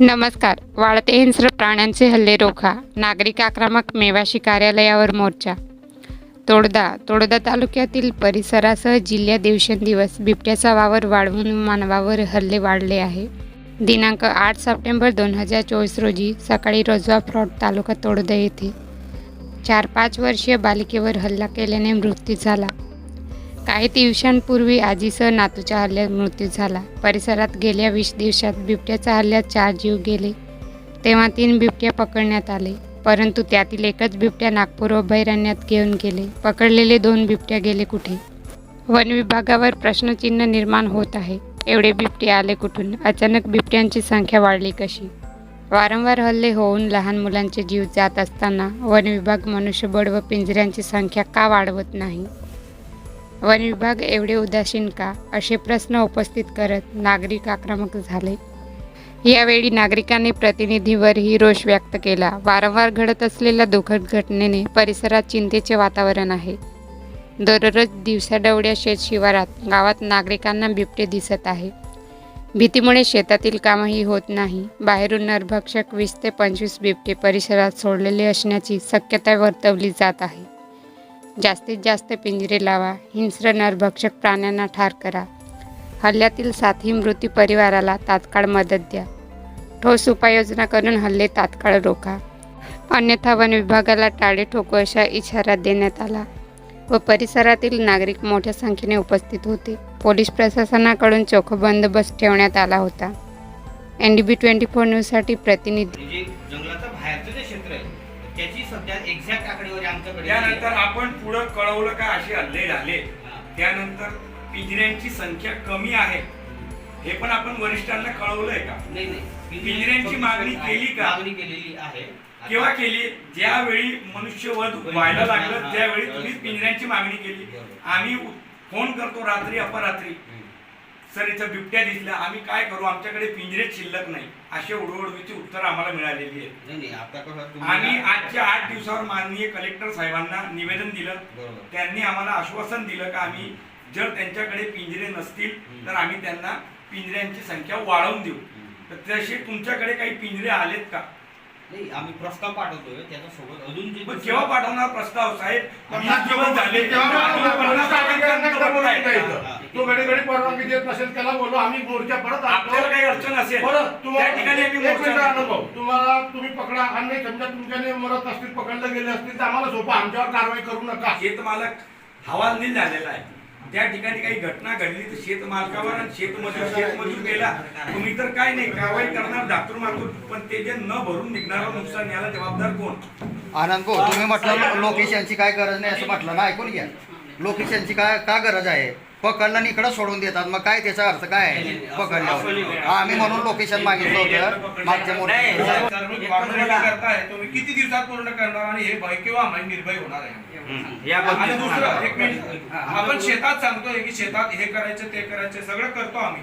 नमस्कार. वाढते हिंस्र प्राण्यांचे हल्ले रोखा. नागरिक आक्रमक मेवाशी कार्यालयावर मोर्चा. तोडदा. तोडदा तालुक्यातील परिसरासह जिल्ह्यात दिवसेंदिवस बिबट्याचा वावर वाढवून मानवावर हल्ले वाढले आहे. दिनांक आठ सप्टेंबर दोन हजार चोवीस रोजी सकाळी रोजवा फ्रॉड तालुका तोडदा येथे चार पाच वर्षीय बालिकेवर हल्ला केल्याने मृत्यू झाला. काही दिवसांपूर्वी आजीसह नातूच्या हल्ल्यात मृत्यू झाला. परिसरात गेल्या वीस दिवसात बिबट्याच्या हल्ल्यात चार जीव गेले. तेव्हा तीन बिबट्या पकडण्यात आले. परंतु त्यातील एकच बिबट्या नागपूर अभयारण्यात घेऊन गेले. पकडलेले दोन बिबट्या गेले कुठे? वन विभागावर प्रश्नचिन्ह निर्माण होत आहे. एवढे बिबटे आले कुठून? अचानक बिबट्यांची संख्या वाढली कशी? वारंवार हल्ले होऊन लहान मुलांचे जीव जात असताना वन विभाग मनुष्यबळ व पिंजऱ्यांची संख्या का वाढवत नाही? वन विभाग एवढे उदासीन का? असे प्रश्न उपस्थित करत नागरिक आक्रमक झाले. यावेळी नागरिकांनी प्रतिनिधीवरही रोष व्यक्त केला. वारंवार घडत असलेल्या दुःखद घटनेने परिसरात चिंतेचे वातावरण आहे. दररोज दिवसाडवड्या शेत शिवारात गावात नागरिकांना बिबटे दिसत आहे. भीतीमुळे शेतातील कामही होत नाही. बाहेरून नरभक्षक वीस ते पंचवीस बिबटे परिसरात सोडलेले असण्याची शक्यता वर्तवली जात आहे. जास्तीत जास्त पिंजरे लावा हिंस्र नरभक्षक प्राण्यांना ठार करा. हल्ल्यातील साथी मृत्यू परिवाराला तात्काळ मदत द्या. ठोस उपाययोजना करून हल्ले तात्काळ रोखा. अन्यथा वन विभागाला टाळे ठोको असा इशारा देण्यात आला व परिसरातील नागरिक मोठ्या संख्येने उपस्थित होते. पोलीस प्रशासनाकडून चोख बंदोबस्त ठेवण्यात आला होता. N D B twenty four न्यूजसाठी प्रतिनिधी त्यानंतर आपण पुढं कळवलं का असे हल्ले झाले. त्यानंतर पिंजऱ्यांची संख्या कमी आहे हे पण आपण वरिष्ठांना कळवलंय का नाही नाही पिंजऱ्यांची मागणी केली का? मागणी केलेली आहे केव्हा केली ज्यावेळी मनुष्यवध व्हायला लागलं त्यावेळी. तुम्ही पिंजऱ्यांची मागणी केली. आम्ही फोन करतो रात्री अपरात्री. सर इथं बिबट्या दिसल्या आम्ही काय करू? आमच्याकडे पिंजरे शिल्लक नाही. असे उडवडवीची उत्तर आम्हाला मिळालेली आहेत. नाही नाही आता कसं तुम्ही आणि आजच्या आठ दिवसावर माननीय कलेक्टर साहेबांना निवेदन दिलं. बरोबर. त्यांनी आम्हाला आश्वासन दिलं का आम्ही जर त्यांच्याकडे पिंजरे नसतील तर आम्ही त्यांना पिंजऱ्यांची संख्या वाढवून देऊ. हम्म. तर तसे तुमच्याकडे काही पिंजरे आलेत का? नाही आम्ही प्रस्ताव पाठवतोय त्याच्या सोबत अजून जे मग केव्हा पाठवणार प्रस्ताव साहेब? पन्नास वीस दिवस झाले. तेव्हा तो परवानगी देत नसेल त्याला बोलू आम्ही मोर्चा परत आणतो. आपल्याला काही अडचण असेल बरं त्या ठिकाणी आम्ही तुम्हाला एक मिनिट मोर्चा अनुभव. तुम्हाला तुम्ही पकडा आणि नाही समजा तुमच्याने मरत असतील पकडले गेले असतील तर आम्हाला सोपं आमच्यावर कारवाई करू नका. शेतमालक हवालदिल झालेला आहे. त्या ठिकाणी काही घटना घडली तर शेतमालकावर आणि शेतमजूर शेतमजूर गेला. तुम्ही तर काय नाही कारवाई करणार डॉक्टर मारतो पण ते जे न भरून निघणारं नुकसान याला जबाबदार कोण? आनंद भाऊ तुम्ही म्हटलं लोकेशनची काय गरज नाही असं म्हटलं ना ऐकून घ्या. लोकेशनची काय का गरज आहे? पकडलं आणि इकडं सोडून देतात. मग काय त्याचा अर्थ काय आहे? पकडल्यावर. हा, आम्ही म्हणून लोकेशन मागितलं होतं. मागच्या मोठ्या करताय तुम्ही किती दिवसात पूर्ण करणार आणि हे भय केव्हा आम्हाला निर्भय होणार आहे? आणि दुसरं एक मिनिट. आपण शेतात सांगतोय की शेतात हे करायचं ते करायचं सगळं करतो आम्ही.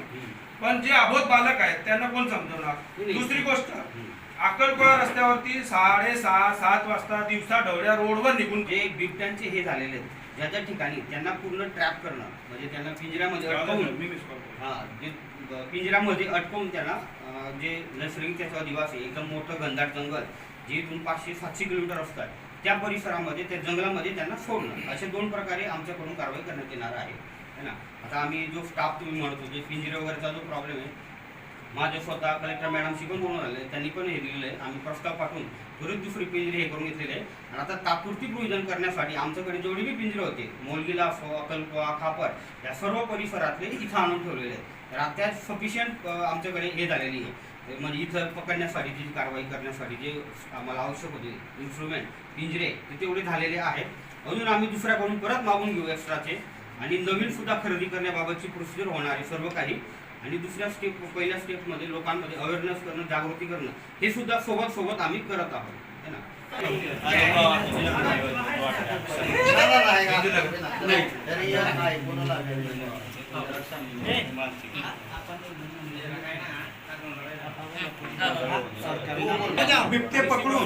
पण जे अबोध बालक आहेत त्यांना कोण समजवणार? दुसरी गोष्ट अक्कलकोळा रस्त्यावरती साडे सहा सात वाजता दिवसा ढवळ्या रोडवर निघून जे बिबट्यांचे हे झालेले आहेत ज्या ज्या ठिकाणी त्यांना पूर्ण ट्रॅप करणं म्हणजे त्यांना पिंजऱ्यामध्ये करतो. हा जे पिंजऱ्यामध्ये अटकवून त्यांना जे नैसर्गिक त्याचा अधिवास आहे एकदम मोठं घनदाट जंगल जे इथून पाचशे सातशे किलोमीटर असतात त्या परिसरामध्ये त्या जंगलामध्ये त्यांना सोडणं असे दोन प्रकारे आमच्याकडून कारवाई करण्यात येणार आहे. है ना? आता आम्ही जो स्टाफ तुम्ही म्हणत होते पिंजरे वगैरेचा जो प्रॉब्लेम आहे माझे स्वतः कलेक्टर मॅडमशी पण बोलून आले त्यांनी पण हे दिलेलं आहे आम्ही प्रस्ताव पाठवून त्वरित दुसरी पिंजरे हे करून घेतलेले आहे. आणि आता तात्पुरती प्रोविजन करण्यासाठी आमच्याकडे जेवढे बी पिंजरे होते मोलगीला असो अकलकोवा खापर या सर्व परिसरातले इथं आणून ठेवलेले आहेत. तर आता सफिशियंट आमच्याकडे हे झालेली आहे. म्हणजे इथं पकडण्यासाठी जी कारवाई करण्यासाठी जे आम्हाला आवश्यक होते इन्स्ट्रुमेंट पिंजरे ते तेवढे झालेले आहेत. अजून आम्ही दुसऱ्याकडून परत मागून घेऊ एक्स्ट्राचे आणि नवीन सुद्धा खरेदी करण्याबाबतची प्रोसिजर होणार आहे सर्व काही. आणि दुसऱ्या स्टेप पहिल्या स्टेपमध्ये लोकांमध्ये अवेअरनेस करणं जागृती करणं हे सुद्धा सोबत सोबत आम्ही करत आहोत. है ना? बिबटे पकडून.